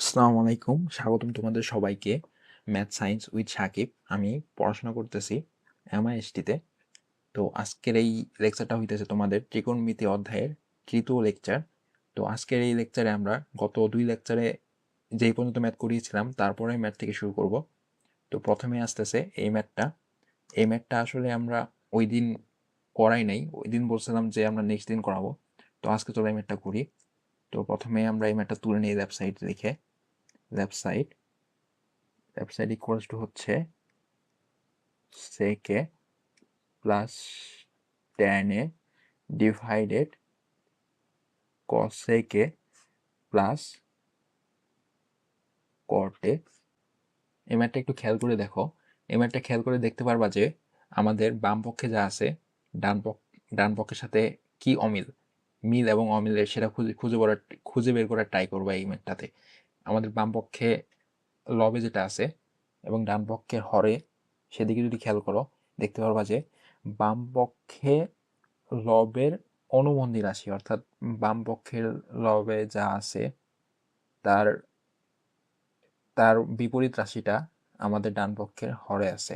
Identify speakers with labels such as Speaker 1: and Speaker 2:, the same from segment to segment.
Speaker 1: আসসালামু আলাইকুম, স্বাগতম তোমাদের সবাইকে। ম্যাথ সায়েন্স উইথ সাকিব আমি পড়াশোনা করতেছি এমআইএসটিতে তো। আজকের এই লেকচারটা হইতেছে তোমাদের ত্রিকোণমিতি অধ্যায়ের তৃতীয় লেকচার তো আজকের এই লেকচারে আমরা গত দুই লেকচারে যেই পর্যন্ত ম্যাথ করিয়েছিলাম, তারপরে ম্যাথ থেকে শুরু করব। তো প্রথমে আসতেছে এই ম্যাথটা এই ম্যাথটা আসলে আমরা ওই দিন করাই নাই। ওই দিন বলছিলাম যে আমরা নেক্সট দিন করাবো। তো আজকে চলো এই ম্যাথটা করি। তো প্রথমে আমরা এই ম্যাথটা তুলে নিই লেফট সাইড লিখে left side left side equals to হচ্ছে sec A plus tan A divided cosec A plus cot A এই ম্যাটটা একটু খেয়াল করে দেখো। এই ম্যাটটা খেয়াল করে দেখতে পারবা যে আমাদের বাম পক্ষে যা আছে, ডান পক্ষ ডান পক্ষের সাথে কি অমিল? মিল এবং অমিলের সেটা খুঁজে খুঁজে করার, খুঁজে বের করার ট্রাই করবা এই ম্যাটটাতে আমাদের বাম পক্ষে লবে যেটা আছে এবং ডান পক্ষের হরে, সেদিকে যদি খেয়াল করো, দেখতে পারবা যে বাম পক্ষে লবের অনুবন্ধী রাশি, অর্থাৎ বাম পক্ষের লবে যা আছে, তার তার বিপরীত রাশিটা আমাদের ডান পক্ষের হরে আছে।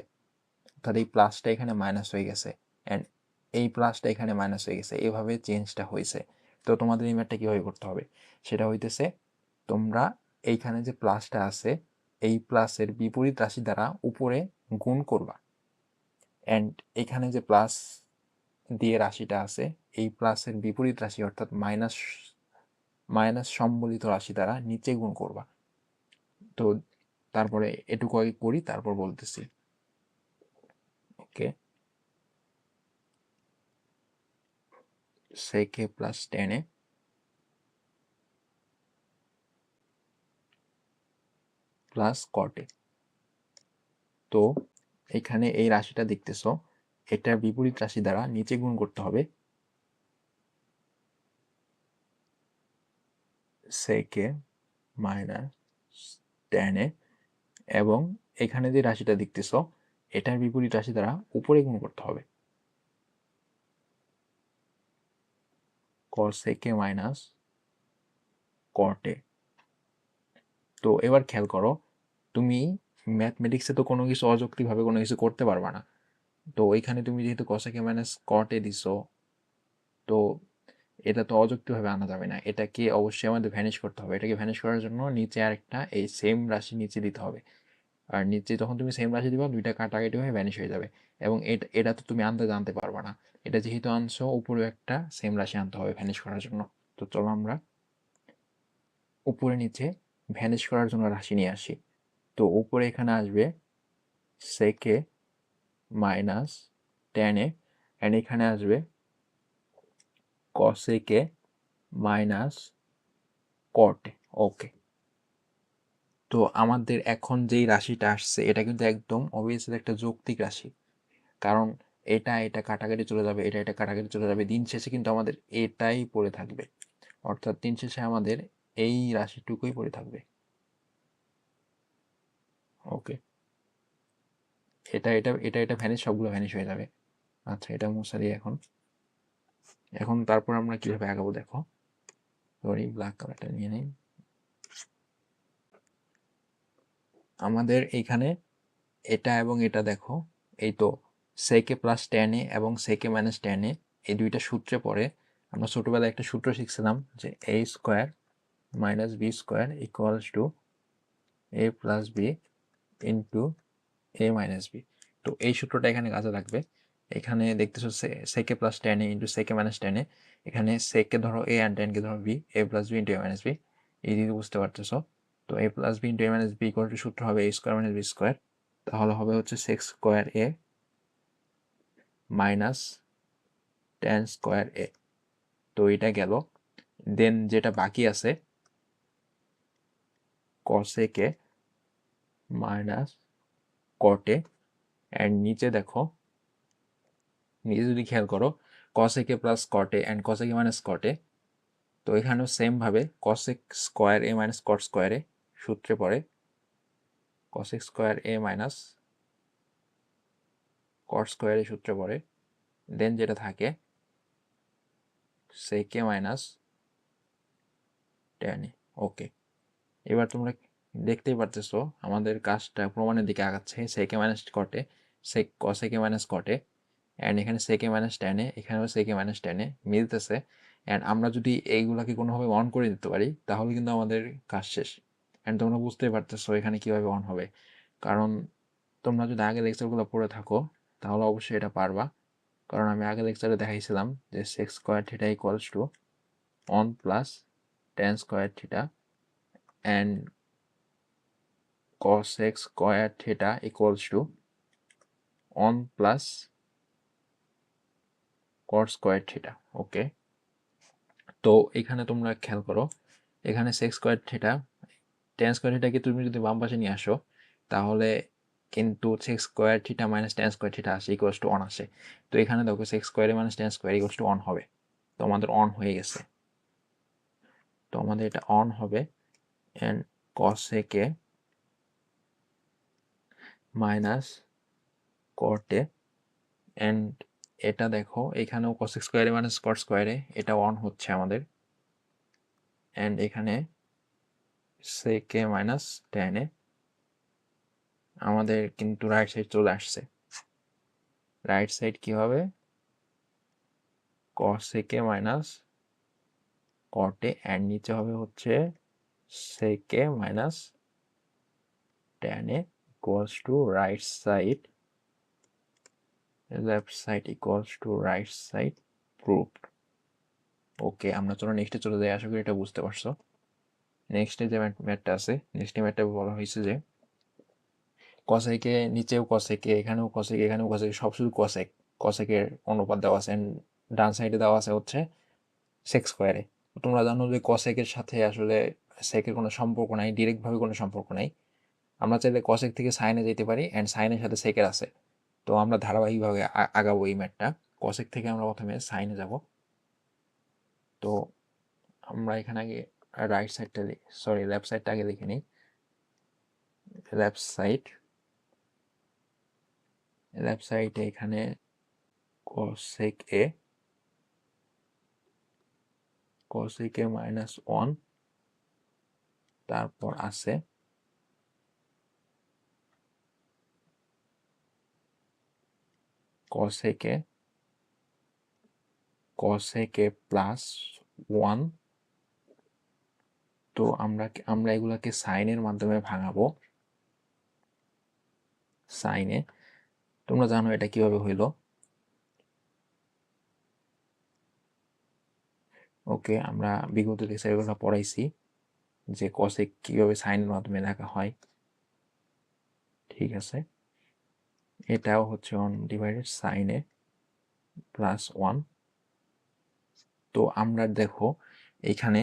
Speaker 1: অর্থাৎ এই প্লাসটা এখানে মাইনাস হয়ে গেছে অ্যান্ড এই প্লাসটা এখানে মাইনাস হয়ে গেছে, এভাবে চেঞ্জটা হয়েছে। তো তোমাদের এই ম্যাটটা কীভাবে করতে হবে? সেটা হইতেছে তোমরা এইখানে যে প্লাসটা আছে, এই প্লাসের বিপরীত রাশি দ্বারা উপরে গুণ করবা। অ্যান্ড এখানে যে প্লাস দিয়ে রাশিটা আছে, এই প্লাসের বিপরীত রাশি অর্থাৎ মাইনাস মাইনাস সম্বলিত রাশি দ্বারা নিচে গুণ করবা। তো তারপরে এটুকু আগে করি, তারপর বলতেছি। ওকে সেকে প্লাস টেনে প্লাস কটে তো এখানে এই রাশিটা দেখতেছো, এটার বিপরীত রাশি দ্বারা নিচে গুণ করতে হবে সেকে মাইনাস টেনে এবং এখানে যে রাশিটা দেখতেছো, এটার বিপরীত রাশি দ্বারা উপরে গুণ করতে হবে। কসেকে মাইনাস কটে তো এবার খেয়াল করো তুমি ম্যাথমেটিক্সে তো কোনো কিছু অযৌক্তিকভাবে কোনো কিছু করতে পারবা না। তো এখানে তুমি যেহেতু কসাকে মাইনাস কটে দিছো, তো এটা তো অযৌক্তিকভাবে আনা যাবে না। এটাকে অবশ্যই আমাদের ভ্যানিশ করতে হবে। এটাকে ভ্যানিশ করার জন্য নিচে আরেকটা, এই সেম রাশি নিচে দিতে হবে। আর নিচে যখন তুমি সেম রাশি দিবা, দুইটা কাটাকাটি হয়ে ভ্যানিশ হয়ে যাবে। এবং এটা এটা তো তুমি আনতে জানতে পারবা না। এটা যেহেতু আনছো, উপরে একটা সেম রাশি আনতে হবে ভ্যানিশ করার জন্য। তো চলো আমরা উপরে নিচে ভ্যানিশ করার জন্য রাশি নিয়ে আসি। তো উপরে এখানে আসবে সেকে মাইনাস টেনে অ্যান্ড এখানে আসবে কসেকে মাইনাস কটে ওকে তো আমাদের এখন যেই রাশিটা আসছে, এটা কিন্তু একদম অবভিয়াসলি একটা যৌক্তিক রাশি। কারণ এটা এটা কাটাকাটি চলে যাবে, এটা এটা কাটাকাটি চলে যাবে, দিন শেষে কিন্তু আমাদের এটাই পড়ে থাকবে। অর্থাৎ দিন শেষে আমাদের এই রাশিটুকুই পড়ে থাকবে। ওকে। এটা এটা এটা এটা ভ্যানিশ সবগুলো ভ্যানিশ হয়ে যাবে। আচ্ছা এটা মশারি এখন। এখন তারপর আমরা কীভাবে আগাবো দেখো। সরি ব্ল্যাক কালারটা নিয়ে নেই। আমাদের এইখানে এটা এবং এটা দেখো। এই তো সেকে প্লাস টেনে এবং সেকে মাইনাস টেনে এই দুইটা সূত্রে পড়ে। আমরা ছোটোবেলায় একটা সূত্র শিখছিলাম যে A square minus B square equals to A plus B into A minus B তো এই সূত্রটা এখানে কাজে লাগবে। এখানে দেখতেছো sec A plus tan A into sec A minus tan A এখানে সেকে ধরো এ অ্যান্ড টেনকে ধরো B A plus B into A minus B এই দিকে বুঝতে পারতেছো। তো A plus B into A minus B equal to সূত্র হবে A square minus B square তাহলে হবে হচ্ছে sec square A minus tan square A তো এটা গেল। দেন যেটা বাকি আছে কসেকে মাইনাস কটে অ্যান্ড নিচে দেখো, নিচে যদি খেয়াল করো cosec A plus cot A and cosec A minus cot A তো এখানেও সেমভাবে cosec square A minus cot square A সূত্রে পড়ে cosec square A minus cot square A সূত্রে পড়ে দেন যেটা থাকে সেকে মাইনাস টেন ওকে এবার তোমরা দেখতেই পারতেছো, আমাদের কাজটা প্রমাণের দিকে আগাচ্ছে sec A minus cot A sec cosec A minus cot A and এখানে সেকে মাইনাস টেনে এখানেও সেকে মাইনাস টেনে মিলতেছে অ্যান্ড আমরা যদি এইগুলাকে কোনোভাবে অন করে দিতে পারি, তাহলে কিন্তু আমাদের কাজ শেষ অ্যান্ড তোমরা বুঝতেই পারতেছো এখানে কীভাবে অন হবে, কারণ তোমরা যদি আগে লেকচারগুলো পড়ে থাকো, তাহলে অবশ্যই এটা পারবা, কারণ আমি আগে লেকচারে দেখাইছিলাম যে sec square theta equals to one plus tan square theta and cos x square theta equals to 1 plus cos square theta okay তো এখানে তোমরা খেয়াল করো, এখানে sec square theta tan square থিটাকে তুমি যদি বাম পাশে নিয়ে আসো, তাহলে কিন্তু sec square theta minus tan square theta আসে ইকুয়ালস টু অন আসে। তো এখানে দেখো sec square A minus tan square equals to one হবে। তো আমাদের অন হয়ে গেছে। তো আমাদের এটা অন হবে and cosec A minus cot A and এটা দেখো, এখানেও কসেক স্কোয়ারে মাইনাস কট স্কোয়ারে এটা অন হচ্ছে আমাদের। অ্যান্ড এখানে সেকে মাইনাস টেনে আমাদের কিন্তু রাইট সাইড চলে আসছে। রাইট সাইড কি হবে কসেকে মাইনাস কটে অ্যান্ড নিচে হবে হচ্ছে সেকে মাইনাস টেনে equals to right side. Left side equals to right side proved okay আমরা চলো নেক্সটে চলে যাই, আশা করি এটা বুঝতে পারছ। নেক্সটে যে ম্যাটটা আছে নেক্সট ম্যাটটা বলা হয়েছে যে কসেকে নিচেও কসেকে এখানেও কসেকে এখানেও কসেকে সব শুধু কসেক কসেকের অনুপাত দেওয়া আছে ডান সাইডে দেওয়া আছে হচ্ছে সেক্স স্কোয়ারে তোমরা জানো যে কসেকের সাথে আসলে সেকের কোনো সম্পর্ক নাই ডিরেক্টভাবে কোনো সম্পর্ক নাই। আমরা চাইলে কসেক থেকে সাইনে যেতে পারি অ্যান্ড সাইনের সাথে সেকের আছে। তো আমরা ধারাবাহিকভাবে আগাবো এই ম্যাটটা কসেক থেকে আমরা প্রথমে সাইনে যাব। তো আমরা এখানে আগে রাইট সাইডটা সরি লেফট সাইডটা আগে দেখে নিই। লেফট সাইড লেফট সাইডে এখানে cosec A cosec A minus one তারপর আছে cosec a প্লাস ওয়ান তো আমরা আমরা এগুলাকে সাইনের মাধ্যমে ভাঙাবো। সাইনে তোমরা জানো এটা কীভাবে হইল। ওকে, আমরা বিগত লেকচারগুলো পড়াইছি যে কসেক কীভাবে সাইনের মাধ্যমে লেখা হয়। ঠিক আছে? এটাও হচ্ছে one divided sine A plus one তো আমরা দেখো এখানে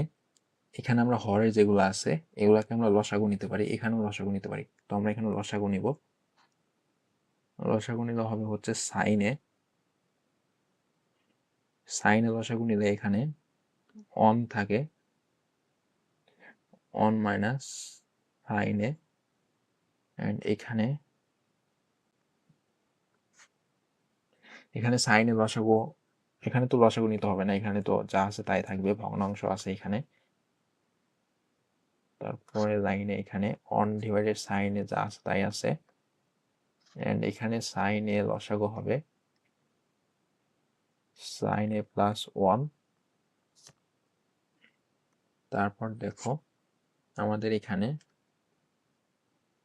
Speaker 1: এখানে আমরা হরে যেগুলো আছে, এগুলাকে আমরা লসাগু নিতে পারি, এখানেও লসাগু নিতে পারি। তো আমরা এখানে লসাগু নিব। লসাগু নিলে হবে হচ্ছে সাইনে সাইনে লসাগু নিলে এখানে অন থাকে অন মাইনাস সাইনে অ্যান্ড এখানে এখানে সাইনে লসাগু এখানে তো লসাগু নিতে হবে না, এখানে তো যা আছে তাই থাকবে, ভগ্নাংশ আছে এখানে। তারপরে লাইনে এখানে অন ডিভাইডেড সাইনে যা আছে তাই আছে। অ্যান্ড এখানে সাইনে লসাগু হবে সাইনে প্লাস ওয়ান তারপর দেখো আমাদের এখানে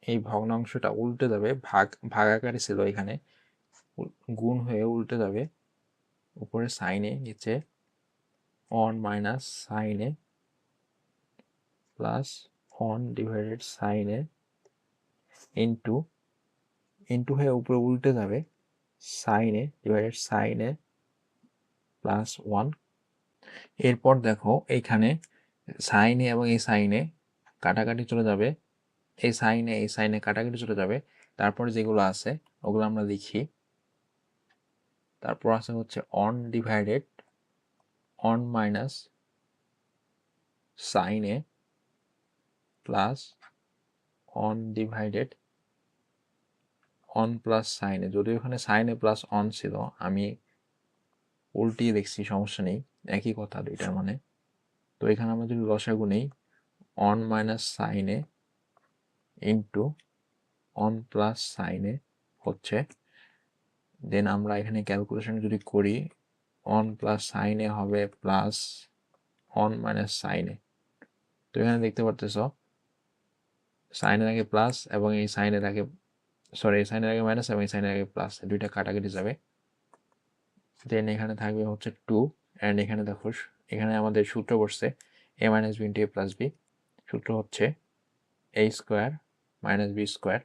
Speaker 1: এই ভগ্নাংশটা উল্টে যাবে, ভাগ, ভাগাকারে ছিল এখানে। গুণ হয়ে উল্টে যাবে। উপরে সাইনে নিচে one minus sine A plus one divided sine A into into হয়ে উপরে উল্টে যাবে। সাইনে ডিভাইডেড সাইনে প্লাস ওয়ান এরপর দেখো এইখানে সাইনে এবং এই সাইনে কাটাকাটি চলে যাবে। এই সাইনে এই সাইনে কাটাকাটি চলে যাবে। তারপর যেগুলো আছে, ওগুলো আমরা লিখি। তারপর আছে হচ্ছে one divided one minus sine A plus one divided one plus sine A যদিও এখানে সাইন প্লাস অন ছিল, আমি উল্টিয়ে দেখছি, সমস্যা নেই, একই কথা দুইটার মানে। তো এখানে আমরা যদি লসাগু নেই one minus sine into one plus sine হচ্ছে দেন আমরা এখানে ক্যালকুলেশন যদি করি অন প্লাস সাইনে হবে প্লাস অন মাইনাস সাইনে তো এখানে দেখতে পারতেছ সাইনের আগে প্লাস এবং এই সাইনের আগে সরি এই সাইনের আগে মাইনাস এবং এই সাইনের আগে প্লাস দুইটা কাটাকাটি যাবে। দেন এখানে থাকবে হচ্ছে টু অ্যান্ড এখানে দেখো, এখানে আমাদের সূত্র বসছে A minus B into A plus B সূত্র হচ্ছে A square minus B square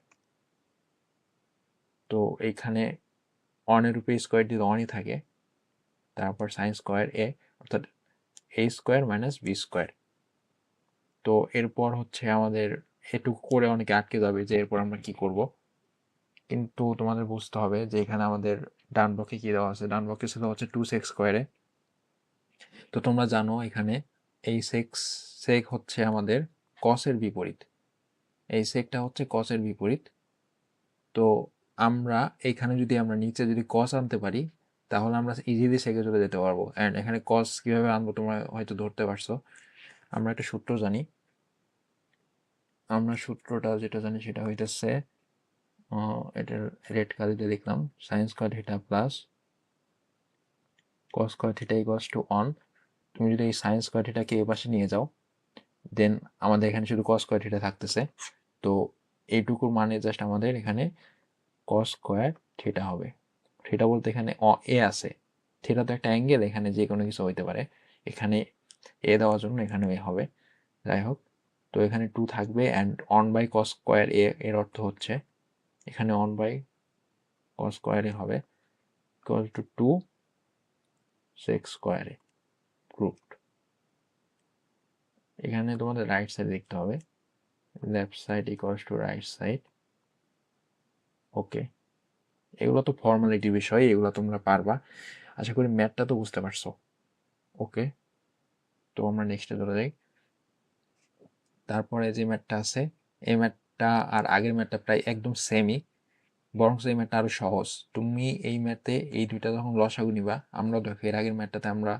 Speaker 1: তো এইখানে অনের উপরে স্কোয়ার যদি অনই থাকে, তারপর সাইন স্কোয়ার এ অর্থাৎ A square minus B square তো এরপর হচ্ছে আমাদের এটুকু করে অনেকে আটকে যাবে যে এরপর আমরা কি করব। কিন্তু তোমাদের বুঝতে হবে যে এখানে আমাদের ডান পক্ষে কি দেওয়া আছে। ডান পক্ষে ছিল হচ্ছে টু সেক্স স্কোয়ারে তো তোমরা জানো এখানে এই সেক্স সেক হচ্ছে আমাদের কসের বিপরীত। এই সেকটা হচ্ছে কসের বিপরীত। তো আমরা এখানে যদি আমরা নিচে যদি কস আনতে পারি, তাহলে আমরা ইজিলি সেকে চলে যেতে পারব। অ্যান্ড এখানে কস কীভাবে আনব তোমরা হয়তো ধরতে পারছ। আমরা একটা সূত্র জানি। আমরা সূত্রটা যেটা জানি সেটা হইতেছে এটার রেড কালিতে দেখলাম। Sine square theta plus cos square theta equals to one তুমি যদি এই সাইন স্কোয়ার থিটাকে এ পাশে নিয়ে যাও দেন আমাদের এখানে শুধু কস স্কোয়ার থিটা থাকতেছে। তো এইটুকুর মানে জাস্ট আমাদের এখানে কস স্কোয়ার থিটা হবে। থিটা বলতে এখানে অ, এ আছে। থিটা তো একটা অ্যাঙ্গেল এখানে যে কোনো কিছু হইতে পারে। এখানে এ দেওয়ার জন্য এখানে এ হবে। যাই হোক, তো এখানে টু থাকবে and on by cos square A, এর অর্থ হচ্ছে এখানে on by cos square A হবে equal to two sec square A grouped এখানে তোমাদের রাইট সাইড দেখতে হবে। Left side equals to right side okay. এগুলো তো ফর্মালিটি বিষয়, এগুলো তোমরা পারবা। আশা করি ম্যাথটা তো বুঝতে পারছ। ওকে। তো আমরা নেক্সটে চলে যাই। তারপরে যে ম্যাথটা আছে, এই ম্যাথটা আর আগের ম্যাথটা প্রায় একদম সেমই বরং এই ম্যাথটা আরও সহজ। তুমি এই ম্যাথে এই দুইটা যখন লসাগু নিবা আমরা দেখো এর আগের ম্যাথটাতে আমরা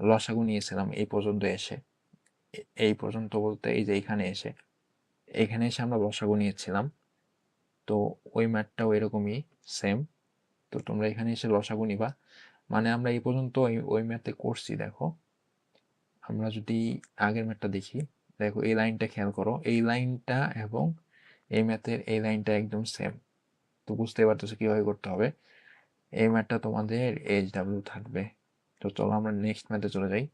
Speaker 1: লসাগু নিয়েছিলাম এই পর্যন্ত এসে। এই পর্যন্ত বলতে এই যে এইখানে এসে। এখানে এসে আমরা লসাগু নিয়েছিলাম। তো ওই ম্যাথটাও এরকমই সেম তো তোমরা এখানে এসে লসাগু নিবা। মানে আমরা এই পর্যন্ত ওই ওই ম্যাথে করছি, দেখো। আমরা যদি আগের ম্যাথটা দেখি, দেখো এই লাইনটা খেয়াল করো। এই লাইনটা এবং এই ম্যাথের এই লাইনটা একদম সেম তো বুঝতে পারতেছো কীভাবে করতে হবে। এই ম্যাথটা তোমাদের এইচ ডাব্লিউ থাকবে। তো চলো আমরা নেক্সট ম্যাথে চলে যাই।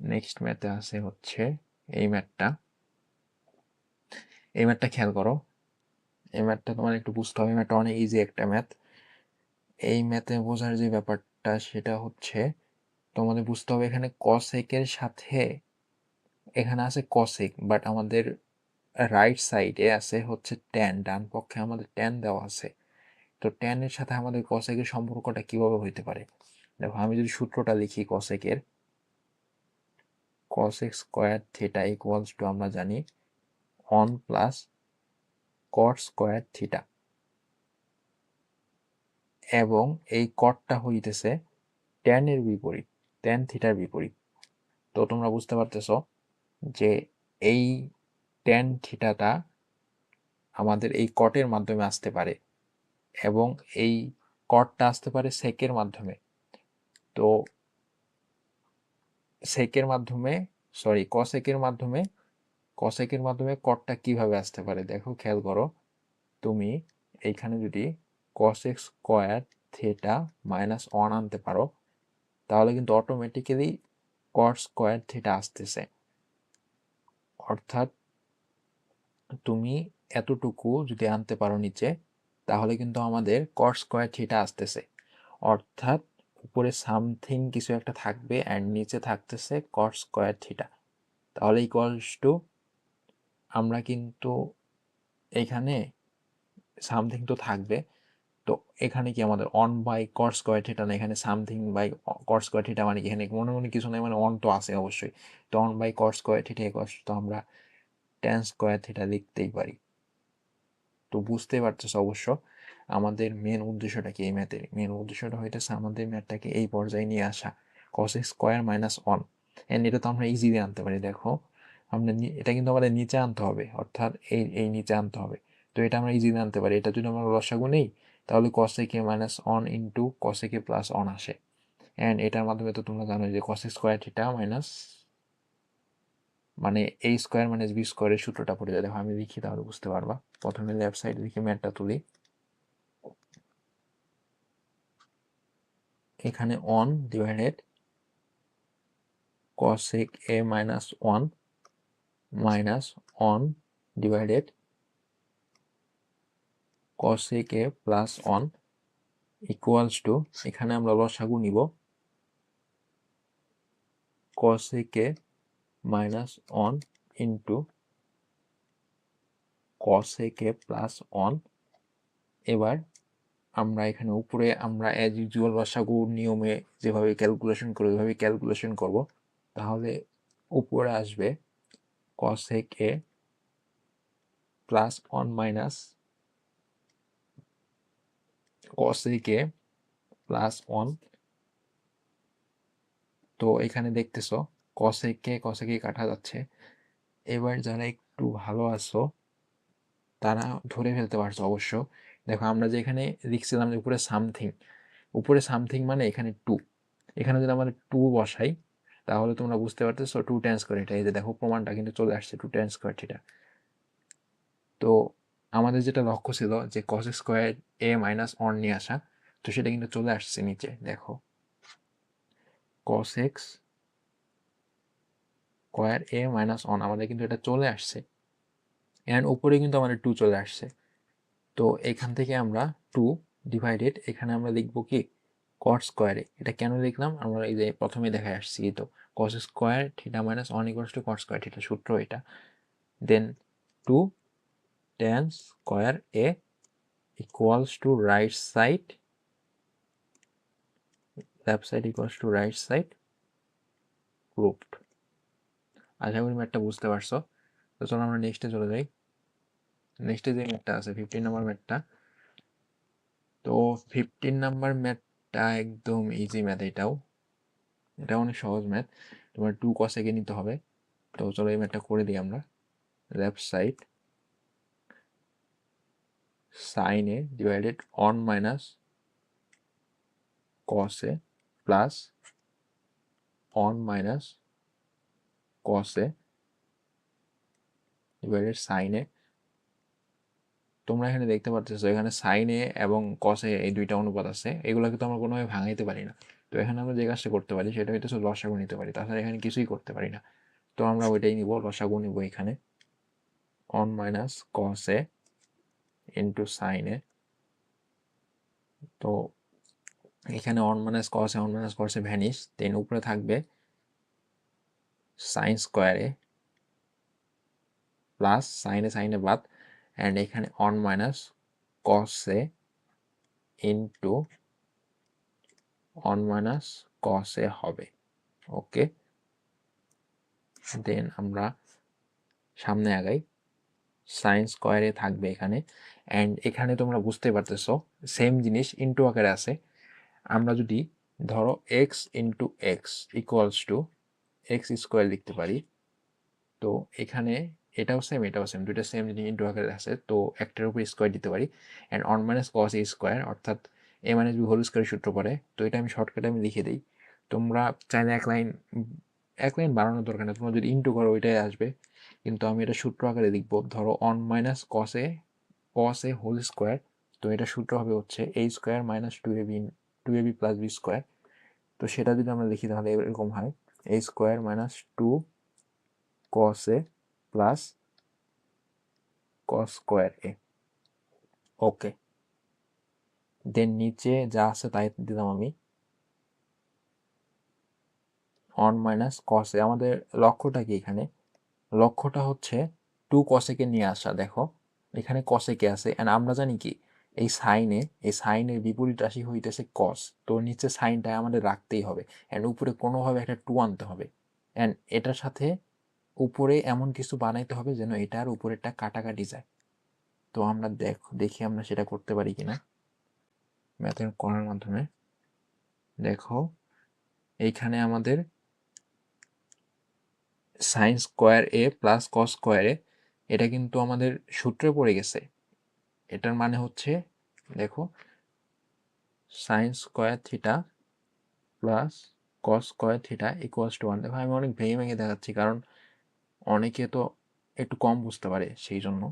Speaker 1: নেক্সট ম্যাথে আছে হচ্ছে এই ম্যাথটা। এই ম্যাথটা খেয়াল করো। এই ম্যাথটা তোমার একটু বুঝতে হবে। ম্যাথটা অনেক ইজি একটা ম্যাথ। এই ম্যাথে বোঝার যে ব্যাপারটা, সেটা হচ্ছে তোমাদের বুঝতে হবে এখানে কসেকের সাথে, এখানে আছে কসেক বাট আমাদের রাইট সাইডে আছে হচ্ছে ট্যান ডান পক্ষে আমাদের ট্যান দেওয়া আছে। তো ট্যানের সাথে আমাদের কসেকের সম্পর্কটা কীভাবে হইতে পারে? দেখো, আমি যদি সূত্রটা লিখি কসেকের cosec square theta equals to আমরা জানি one plus cot square theta এবং এই কটটা হইতেছে ট্যানের বিপরীত ট্যান থিটার বিপরীত। তো তোমরা বুঝতে পারতেছ যে এই ট্যান থিটাটা আমাদের এই কটের মাধ্যমে আসতে পারে এবং এই কটটা আসতে পারে সেকের মাধ্যমে। তো সেকের মাধ্যমে সরি কসেকের মাধ্যমে কসেকের মাধ্যমে কটটা কীভাবে আসতে পারে? দেখো, খেয়াল করো। তুমি এইখানে যদি cosec square theta minus one আনতে পারো, তাহলে কিন্তু অটোমেটিক্যালি কট স্কোয়ার থিটা আসতেছে। অর্থাৎ তুমি এতটুকু যদি আনতে পারো নিচে, তাহলে কিন্তু আমাদের কট স্কোয়ার থিটা আসতেছে। অর্থাৎ উপরে সামথিং কিছু একটা থাকবে অ্যান্ড নিচে থাকতেছে কট স্কোয়ার থিটা তাহলে ইকুয়ালস টু আমরা কিন্তু এখানে সামথিং তো থাকবে। তো এখানে কি আমাদের one by cot square theta না এখানে something by cot square theta মানে এখানে মনে মনে কিছু নেই মানে অন তো আছে অবশ্যই। তো one by cot square theta equals তো আমরা টেন স্কোয়ার থিটা লিখতেই পারি। তো বুঝতেই পারতেছ অবশ্য আমাদের মেন উদ্দেশ্যটা কি এই ম্যাথের মেন উদ্দেশ্যটা হইতেছে আমাদের ম্যাথটাকে এই পর্যায়ে নিয়ে আসা। Cos square minus one and এটা তো আমরা ইজিলি আনতে পারি, দেখো। আমরা এটা কিন্তু আমাদের নিচে আনতে হবে, অর্থাৎ এই এই নিচে আনতে হবে। তো এটা আমরা ইজিলি আনতে পারি। এটা যদি আমরা লসাগু নেই, তাহলে cosec A minus one into cosec A plus one আসে। অ্যান্ড এটার মাধ্যমে তো তোমরা জানো যে কসে স্কোয়ার থিটা মাইনাস মানে এই স্কোয়ার মাইনাস বি স্কোয়ারের সূত্রটা পড়ে যায়। দেখো, আমি লিখি তাহলে বুঝতে পারবা। প্রথমে লেফট সাইড লিখে ম্যাটটা তুলি। এখানে অন ডিভাইডেড cosec এ মাইনাস 1 minus on divided cosec a plus 1 equals to, এখানে আমরা লসাগু নিব, cosec a minus 1 into cosec a plus 1 এবার আমরা এখানে উপরে আমরা অ্যাজ ইউজুয়াল লসাগু নিয়মে যেভাবে ক্যালকুলেশন করি, ওইভাবে ক্যালকুলেশন করব। তাহলে উপরে আসবে cosec a plus one minus cosec a plus one তো এখানে দেখতেছো cosec a cosec a কাটা যাচ্ছে। এবার যারা একটু ভালো আছো, তারা ধরে ফেলতে পারছ অবশ্য। দেখো আমরা যে এখানে লিখছিলাম যে উপরে সামথিং উপরে সামথিং মানে এখানে টু এখানে যদি আমরা টু বসাই তাহলে তোমরা বুঝতে পারতেছো টু টেন স্কোয়ার এটা। এই যে দেখো প্রমাণটা কিন্তু চলে আসছে টু টেন স্কোয়ার থিটা তো আমাদের যেটা লক্ষ্য ছিল যে cos square A minus one নিয়ে আসা, তো সেটা কিন্তু চলে আসছে নিচে, দেখো। Cos X square A minus one আমাদের কিন্তু এটা চলে আসছে। অ্যান্ড উপরে কিন্তু আমাদের টু চলে আসছে। তো এখান থেকে আমরা টু ডিভাইডেড এখানে আমরা লিখব কি? কট স্কোয়ারে এটা কেন লিখলাম আমরা এই যে প্রথমে দেখে আসছি তো cos square theta minus one equals to cot square theta সূত্র এটা। Then two tan square A equals to right side left side equals to right side proved আশা করি ম্যাটটা বুঝতে পারছ। তো চলো আমরা নেক্সটে চলে যাই। নেক্সটে যে ম্যাটটা আছে ফিফটিন নাম্বার ম্যাটটা তো ফিফটিন নাম্বার ম্যাথটা একদম ইজি ম্যাথ এটাও। এটা অনেক সহজ ম্যাথ তোমার টু কসেকে নিতে হবে। তো চলো এই ম্যাথটা করে দিই আমরা। Left side sine A divided one minus cos A plus one minus cos A divided sine A তোমরা এখানে দেখতে পাচ্ছ এখানে সাইন এবং কসে এই দুইটা অনুপাত আছে। এগুলোকে তো আমরা কোনোভাবে ভাঙাইতে পারি না। তো এখানে আমরা যে কাজটা করতে পারি, সেটা হইতেছে লসাগু নিতে পারি। তাছাড়া এখানে কিছুই করতে পারি না। তো আমরা ওইটাই নিব, লসাগু নিব এখানে। One minus cos A into sine A তো এখানে one minus cos A one minus cos A vanish then উপরে থাকবে সাইন স্কোয়ারে প্লাস সাইনে সাইনে বাদ। অ্যান্ড এখানে one minus cos A into one minus cos A হবে। ওকে দেন আমরা সামনে আগাই। সাইন স্কোয়ারে থাকবে এখানে। অ্যান্ড এখানে তোমরা বুঝতে পারতেছো সেম জিনিস ইন্টু আকারে আছে। আমরা যদি ধরো X into X equals to X square লিখতে পারি, তো এখানে এটাও সেম এটাও সেম দুইটা সেম জিনিস ইন্টু আকারে আছে তো একটার উপর স্কোয়ার দিতে পারি। And one minus cos A square অর্থাৎ এ মাইনাস বি হোল স্কোয়ারের সূত্র পড়ে, তো এটা আমি শর্টকাটে আমি লিখে দিই। তোমরা চাইলে এক লাইন এক লাইন বাড়ানোর দরকার নেই, তোমরা যদি ইন্টু করো, ওইটাই আসবে। কিন্তু আমি এটা সূত্র আকারে লিখব, ধরো one minus cos A whole square তো এটা সূত্র হবে হচ্ছে A square minus two A B two A B plus B square তো সেটা যদি আমরা লিখি তাহলে এরকম হয় A square minus two cos plus cos square A okay then নিচে যা আছে তাই দিলাম আমি। অন মাইনাস কসে আমাদের লক্ষ্যটা কি এখানে? লক্ষ্যটা হচ্ছে টু কসেকে নিয়ে আসা, দেখো। এখানে কসেকে আছে। অ্যান্ড আমরা জানি কি? এই সাইনে এই সাইনের বিপরীত রাশি হইতেছে কস তো নিচে সাইনটা আমাদের রাখতেই হবে। অ্যান্ড উপরে কোনোভাবে একটা টু আনতে হবে। অ্যান্ড এটার সাথে উপরে এমন কিছু বানাইতে হবে যেন এটার উপরেরটা কাটাকাটি যায়। তো আমরা দেখ, দেখি আমরা সেটা করতে পারি কিনা। ম্যাথের করার মাধ্যমে। দেখো, এইখানে আমাদের sine square A plus cos square A এটা কিন্তু আমাদের সূত্রে পড়ে গেছে। এটার মানে হচ্ছে, দেখো sine square theta plus cos square theta equals to one দেখো, আমি অনেক ভেঙে ভেঙে দেখাচ্ছি, কারণ অনেকে তো একটু কম বুঝতে পারে সেই জন্য।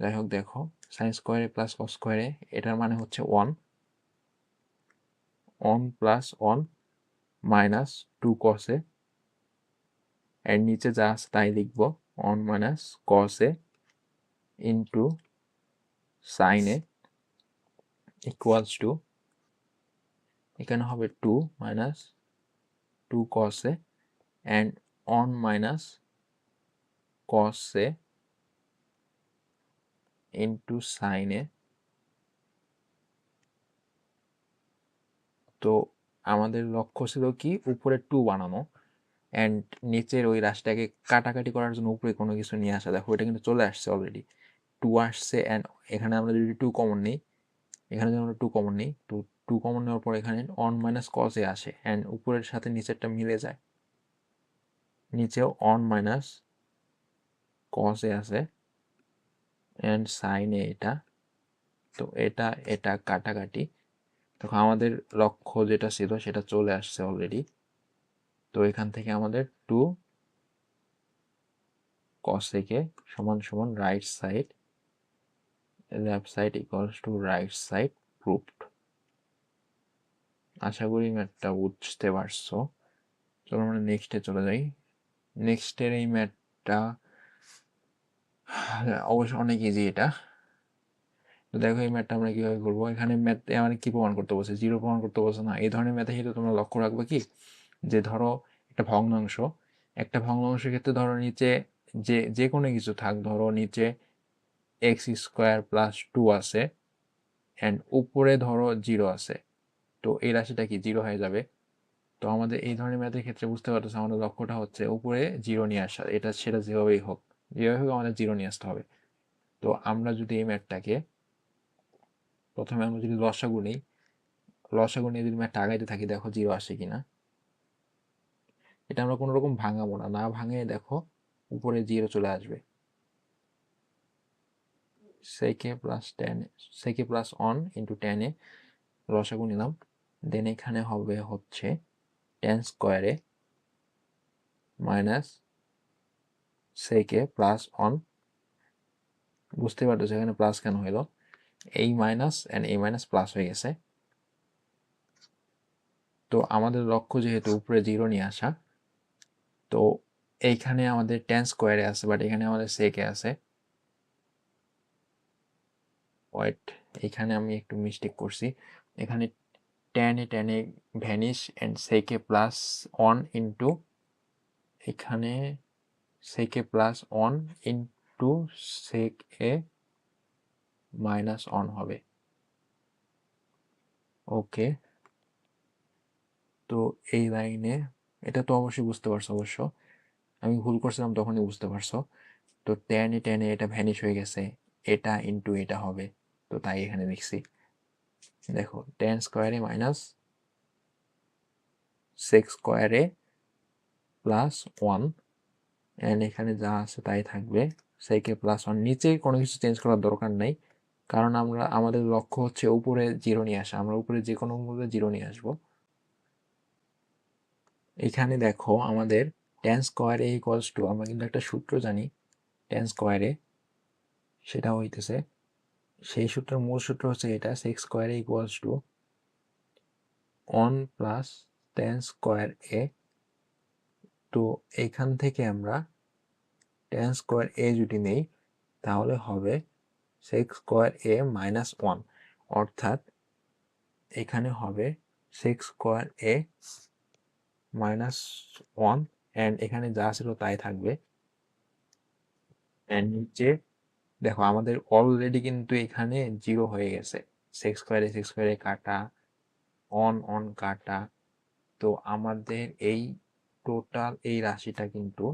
Speaker 1: যাই হোক, দেখো সাইন স্কোয়ারে প্লাস কস স্কোয়ারে এটার মানে হচ্ছে one one plus one minus two cos A এর নিচে যা আছে তাই লিখব one minus cos A into sine A equals to এখানে হবে two minus two cos A and one minus cos A into sine A তো আমাদের লক্ষ্য ছিল কি? উপরে টু বানানো। অ্যান্ড নিচের ওই রাশিটাকে কাটাকাটি করার জন্য উপরে কোনো কিছু নিয়ে আসা। দেখো, এটা কিন্তু চলে আসছে অলরেডি টু আসছে অ্যান্ড এখানে আমরা যদি টু কমন নিই, এখানে যদি আমরা টু কমন নিই, তো টু কমন নেওয়ার পর এখানে অন মাইনাস কসে আসে। অ্যান্ড উপরের সাথে নিচেরটা মিলে যায়। নিচেও অন মাইনাস কসে আছে অ্যান্ড সাইনে এটা। তো এটা এটা কাটাকাটি। তখন আমাদের লক্ষ্য যেটা ছিল সেটা চলে আসছে অলরেডি তো এখান থেকে আমাদের টু কসেকে সমান সমান right side left side equals to right side proved আশা করি ম্যাথটা বুঝতে পারছ। চলো আমরা নেক্সটে চলে যাই। নেক্সটের এই ম্যাথটা অবশ্য অনেক ইজি এটা। তো দেখো এই ম্যাথটা আমরা কীভাবে করব? এখানে ম্যাথ আমার কি প্রমাণ করতে বলছে জিরো প্রমাণ করতে বলছে না। এই ধরনের ম্যাথে কিন্তু তোমরা লক্ষ্য রাখবে কি? যে ধরো একটা ভগ্নাংশ, একটা ভগ্নাংশের ক্ষেত্রে ধরো নিচে যে যে কোনো কিছু থাক, ধরো নিচে এক্স স্কোয়ার প্লাস টু আছে অ্যান্ড উপরে ধরো জিরো আছে। তো এই রাশিটা কি? জিরো হয়ে যাবে। তো আমাদের এই ধরনের ম্যাথের ক্ষেত্রে বুঝতে পারতেছে আমাদের লক্ষ্যটা হচ্ছে উপরে জিরো নিয়ে আসা। এটা, সেটা যেভাবেই হোক। যেভাবে আমাদের জিরো নিয়ে আসতে হবে। তো আমরা যদি এই ম্যাটটাকে প্রথমে আমরা যদি লসাগু নিই, লসাগু নিয়ে যদি ম্যাথটা আগাইতে থাকি, দেখো জিরো আসে কিনা। এটা আমরা কোনো রকম ভাঙাবো না। না ভাঙে দেখো উপরে জিরো চলে আসবে। Sec A plus tan sec A plus one into tan A লসাগু নিলাম। দেন এখানে হবে হচ্ছে টেন স্কোয়ারে মাইনাস সেকে প্লাস অন বুঝতে পারতেছো এখানে প্লাস কেন হইল? এই মাইনাস অ্যান্ড এই মাইনাস প্লাস হয়ে গেছে। তো আমাদের লক্ষ্য যেহেতু উপরে জিরো নিয়ে আসা, তো এইখানে আমাদের টেন স্কোয়ারে আছে বাট এখানে আমাদের সেকে আছে। ওয়েট এখানে আমি একটু মিস্টেক করছি। এখানে tan A tan A vanish and sec A plus one into এখানে sec A plus one into sec A minus one হবে। ওকে তো এই লাইনে এটা তো অবশ্যই বুঝতে পারছ অবশ্য। আমি ভুল করছিলাম তখনই বুঝতে পারছ। তো টেনে টেনে এটা ভ্যানিশ হয়ে গেছে। এটা ইন্টু এটা হবে। তো তাই এখানে লিখছি। দেখো tan square A minus sec square A plus one and এখানে যা আছে তাই থাকবে। সেকে প্লাস ওয়ান নিচে কোনো কিছু চেঞ্জ করার দরকার নাই। কারণ আমরা, আমাদের লক্ষ্য হচ্ছে উপরে জিরো নিয়ে আসা। আমরা উপরে যে কোনো মূল্যে জিরো নিয়ে আসব। এখানে দেখো আমাদের টেন স্কোয়ারে ইকুয়ালস টু আমরা কিন্তু একটা সূত্র জানি টেন স্কোয়ারে সেটা হইতেছে। সেই সূত্রের মূল সূত্র হচ্ছে এটা। সিক্স স্কোয়ারে equals to one plus ten square এ তো এখান থেকে আমরা টেন স্কোয়ার এ যদি নেই, তাহলে হবে সিক্স স্কোয়ার এ মাইনাস ওয়ান অর্থাৎ এখানে হবে six square A minus one and এখানে যা ছিল তাই থাকবে। অ্যান্ড নিচে দেখো আমাদের অলরেডি কিন্তু এখানে জিরো হয়ে গেছে। সিক্স স্কোয়ারে সিক্স স্কোয়ারে কাটা অন অন কাটা। তো আমাদের এই টোটাল এই রাশিটা কিন্তু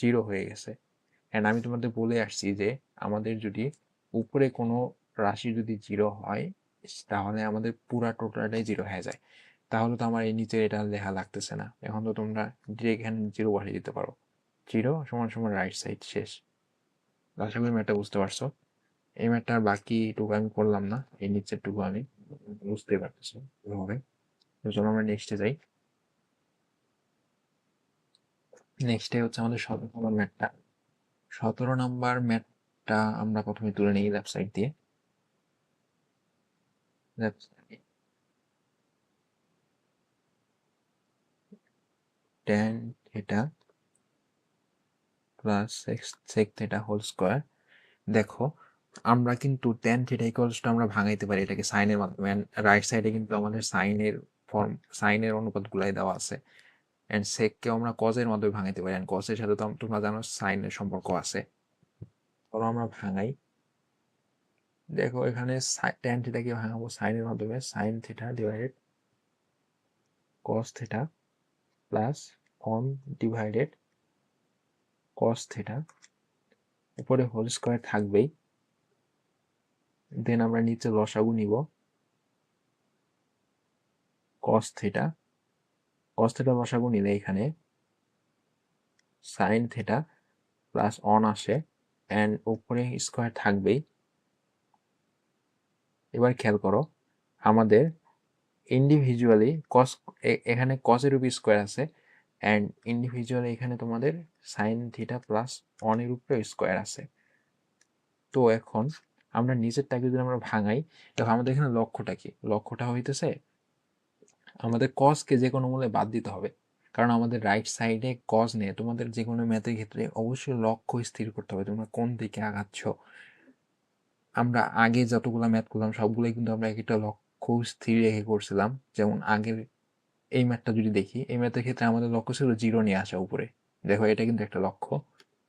Speaker 1: জিরো হয়ে গেছে। অ্যান্ড আমি তোমাদের বলে আসছি যে, আমাদের যদি উপরে কোনো রাশি যদি জিরো হয়, তাহলে আমাদের পুরা টোটালটাই জিরো হয়ে যায়। তাহলে তো আমার এই নিচে এটা লেখা লাগতেছে না। এখন তো তোমরা ডিরেক্ট এখানে জিরো বসিয়ে দিতে পারো। জিরো সমান সমান রাইট সাইড শেষ। আশা করি ম্যাটটা বুঝতে পারছ। এই ম্যাটটার বাকিটুকু আমি করলাম না। এই নিচেরটুকু আমি বুঝতে পারতেছি। এভাবে তো চলো আমরা নেক্সটে যাই। নেক্সটে হচ্ছে আমাদের সতেরো নম্বর ম্যাটটা সতেরো নম্বর ম্যাটটা আমরা প্রথমে তুলে নিই সাইড দিয়ে। Tan theta plus sec theta whole square দেখো, আমরা কিন্তু ট্যান থিটা ইকুয়ালসটা আমরা ভাঙাইতে পারি এটাকে। সাইনের মাধ্যমে। রাইট সাইডে কিন্তু আমাদের সাইনের ফর্ম সাইনের অনুপাতগুলাই দেওয়া আছে। অ্যান্ড সেককেও আমরা কজের মাধ্যমে ভাঙাইতে পারি। অ্যান্ড কজের সাথে তো তোমরা জানো সাইনের সম্পর্ক আছে। ধরো আমরা ভাঙাই। দেখো এখানে ট্যান থিটাকে ভাঙাবো। সাইনের মাধ্যমে sine theta divided cos theta plus one divided cos theta উপরে হোল স্কোয়ার থাকবেই। দেন আমরা নিচে লসাগু নিব। কস থিটা কস থিটা লসাগু নিলে এখানে সাইন থিটা প্লাস অন আসে অ্যান্ড উপরে স্কোয়ার থাকবেই। এবার খেয়াল করো, আমাদের ইন্ডিভিজুয়ালি কস এখানে কসের উপর স্কোয়ার আছে অ্যান্ড ইন্ডিভিজুয়ালি এখানে তোমাদের সাইন থিটা প্লাস অনের উপরে স্কোয়ার আছে। তো এখন আমরা নিচেরটাকে যদি আমরা ভাঙাই, দেখো আমাদের এখানে লক্ষ্যটা কি? লক্ষ্যটা হইতেছে আমাদের কসকে যে কোনো মূল্যে বাদ দিতে হবে। কারণ আমাদের রাইট সাইডে কজ নেই তোমাদের যে কোনো ম্যাথের ক্ষেত্রে অবশ্যই লক্ষ্য স্থির করতে হবে। তোমরা কোন দিকে আগাচ্ছ? আমরা আগে যতগুলো ম্যাথ করলাম, সবগুলোই কিন্তু আমরা একটা লক্ষ্য স্থির রেখে করছিলাম। যেমন আগের এই ম্যাথটা যদি দেখি, এই ম্যাথের ক্ষেত্রে আমাদের লক্ষ্য ছিল জিরো নিয়ে আসা উপরে। দেখো, এটা কিন্তু একটা লক্ষ্য।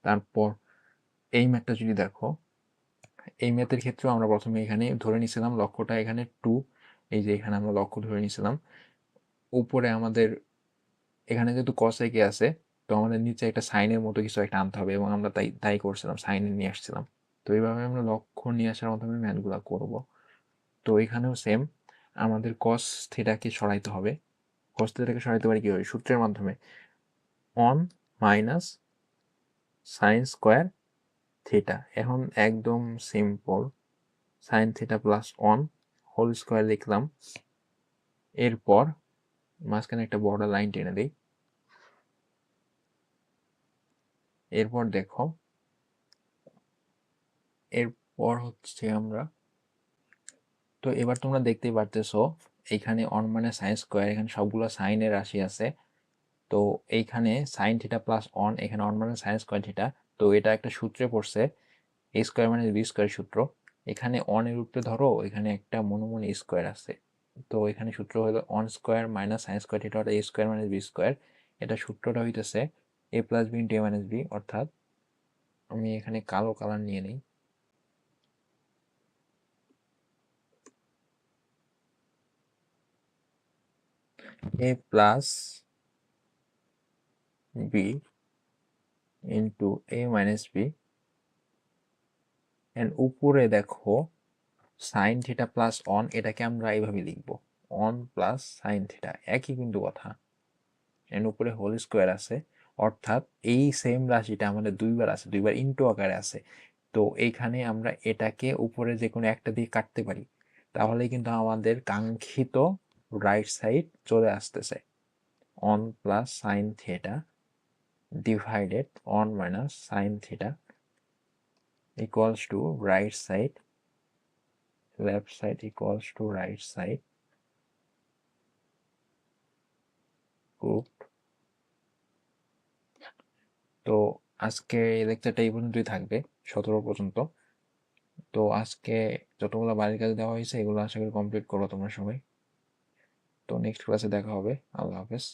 Speaker 1: তারপর এই ম্যাথটা যদি দেখো, এই ম্যাথের ক্ষেত্রেও আমরা প্রথমে এখানে ধরে নিয়েছিলাম লক্ষ্যটা এখানে টু এই যে এখানে আমরা লক্ষ্য ধরে নিয়েছিলাম উপরে আমাদের, এখানে যেহেতু কসেকে আছে, তো আমাদের নিচে একটা সাইনের মতো কিছু একটা আনতে হবে এবং আমরা তাই তাই করছিলাম সাইনে নিয়ে আসছিলাম। তো এইভাবে আমরা লক্ষ্য নিয়ে আসার মাধ্যমে ম্যাথগুলো করব। তো এখানেও সেম আমাদের কস থিটাকে সরাইতে হবে। কস থিটাকে সরাইতে পারি কীভাবে? সূত্রের মাধ্যমে। One minus sine square theta এখন একদম simple sine theta plus one whole square লিখলাম। এরপর মাঝখানে একটা বড় লাইন টেনে দিই। এরপর দেখো, এরপর হচ্ছে আমরা, তো এবার তোমরা দেখতেই পারতেছো এইখানে অন মানে সাইন স্কোয়ার এখানে সবগুলো সাইনের রাশি আছে। তো এইখানে সাইন থিটা প্লাস অন এখানে অন মানে সাইন স্কোয়ার থিটা তো এটা একটা সূত্রে পড়ছে এ স্কোয়ার মানে বি স্কোয়ার সূত্র। এখানে অনের উপরে ধরো, এখানে একটা মনোমনি স্কোয়ার আছে। তো এখানে সূত্র হলো one square minus sine square theta অর্থাৎ a square minus b square এটা সূত্রটা হইতেছে a plus b into a minus b অর্থাৎ আমি এখানে কালো কালার নিয়ে নিই। A plus b into a minus b and উপরে দেখো সাইন থিটা প্লাস অন এটাকে আমরা এইভাবে লিখব। অন প্লাস সাইন থিটা একই কিন্তু কথা। এর উপরে হোল স্কোয়ার আছে। অর্থাৎ এই সেম রাশিটা আমাদের দুইবার আছে, দুইবার ইন্টু আকারে আছে। তো এইখানে আমরা এটাকে উপরে যে কোনো একটা দিয়ে কাটতে পারি। তাহলে কিন্তু আমাদের কাঙ্ক্ষিত রাইট সাইড চলে আসতেছে। One plus sine theta divided one minus sine theta equals to right side left side equals to right side. Grouped তো আজকে লেকচারটা এই পর্যন্তই থাকবে, সতেরো পর্যন্ত। তো আজকে যতগুলো বাড়ির কাজ দেওয়া হয়েছে, এগুলো আশা করি কমপ্লিট করো তোমরা সবাই। তো নেক্সট ক্লাসে দেখা হবে। আল্লাহ হাফেজ।